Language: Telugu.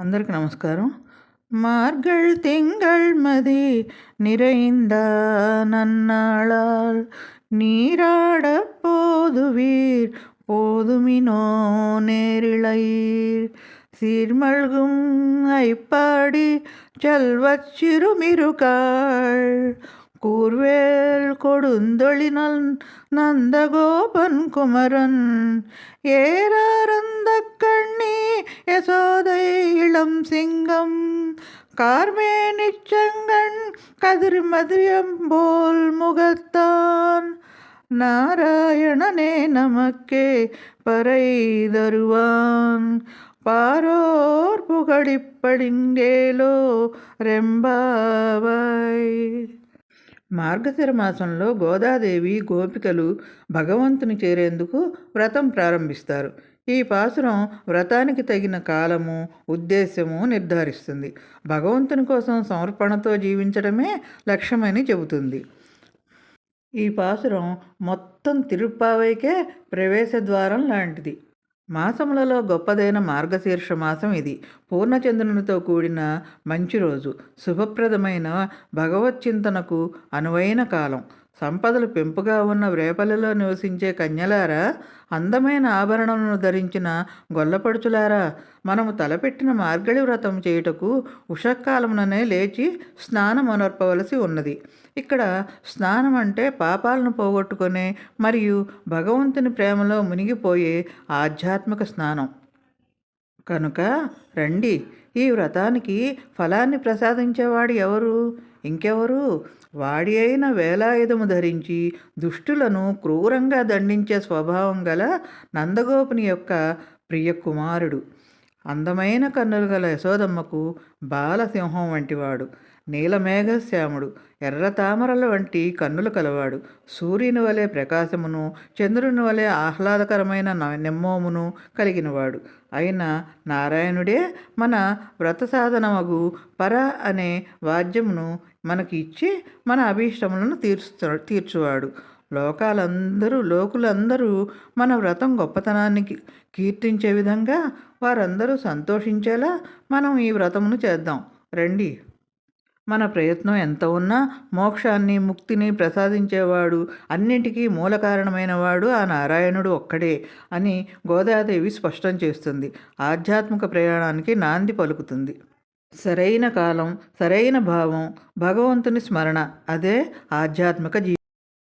అందరికీ నమస్కారం மார்கழ் திங்கள் மதி நிறைந்த நன்னாளால் நீராடப் போதுவீர் போதுமினோ நேரிழையீர் சீர்மல்கும் ஐப்பாடி செல்வச் சிறுமிருகாள் கூர்வேல் கொடுந்தொழினல் நந்தகோபன் குமரன் ஏறாரந்த கந்தம் சிங்கம். கார்மேனி செங்கன் கதிர் மதியம் போல் முகத்தான். நாராயணனே நமக்கே பறை தருவான் பாரோர் புகழிப்படிங்கேலோ ரெம்பாவாய் మార్గశిర మాసంలో గోదాదేవి గోపికలు భగవంతుని చేరేందుకు వ్రతం ప్రారంభిస్తారు. ఈ పాసురం వ్రతానికి తగిన కాలము ఉద్దేశము నిర్ధారిస్తుంది. భగవంతుని కోసం సమర్పణతో జీవించడమే లక్ష్యమని చెబుతుంది. ఈ పాసురం మొత్తం తిరుప్పావైకే ప్రవేశ ద్వారం లాంటిది. మాసములలో గొప్పదైన మార్గశీర్ష మాసం ఇది. పూర్ణచంద్రునితో కూడిన మంచి రోజు. శుభప్రదమైన భగవచ్చింతనకు అనువైన కాలం. సంపదలు పెంపుగా ఉన్న రేపల్లిలో నివసించే కన్యలారా అందమైన ఆభరణములను ధరించిన గొల్లపడుచులారా మనము తలపెట్టిన మార్గళి వ్రతం చేయుటకు ఉషకాలముననే లేచి స్నానం అనర్పవలసి ఉన్నది. ఇక్కడ స్నానం అంటే పాపాలను పోగొట్టుకునే మరియు భగవంతుని ప్రేమలో మునిగిపోయే ఆధ్యాత్మిక స్నానం. కనుక రండి. ఈ వ్రతానికి ఫలాన్ని ప్రసాదించేవాడు ఎవరు? ఇంకెవరు? వాడి అయిన వేలాయుధము ధరించి దుష్టులను క్రూరంగా దండించే స్వభావం గల నందగోపుని యొక్క ప్రియ కుమారుడు అందమైన కన్నులు గల యశోదమ్మకు బాలసింహం వంటివాడు నీలమేఘశ్యాముడు ఎర్ర తామరల వంటి కన్నులు కలవాడు. సూర్యుని వలె ప్రకాశమును చంద్రుని వలె ఆహ్లాదకరమైన నిమ్మోమును కలిగినవాడు. అయిన నారాయణుడే మన వ్రత సాధనమగు పర అనే వాద్యమును మనకి ఇచ్చి మన అభీష్టములను తీర్చు తీర్చువాడు. లోకాలందరూ లోకులందరూ మన వ్రతం గొప్పతనాన్ని కీర్తించే విధంగా వారందరూ సంతోషించేలా మనం ఈ వ్రతమును చేద్దాం. రండి. మన ప్రయత్నం ఎంత ఉన్నా మోక్షాన్ని ముక్తిని ప్రసాదించేవాడు అన్నింటికీ మూల కారణమైన వాడు ఆ నారాయణుడు ఒక్కడే అని గోదాదేవి స్పష్టం చేస్తుంది. ఆధ్యాత్మిక ప్రయాణానికి నాంది పలుకుతుంది. సరైన కాలం సరైన భావం భగవంతుని స్మరణ అదే ఆధ్యాత్మిక జీ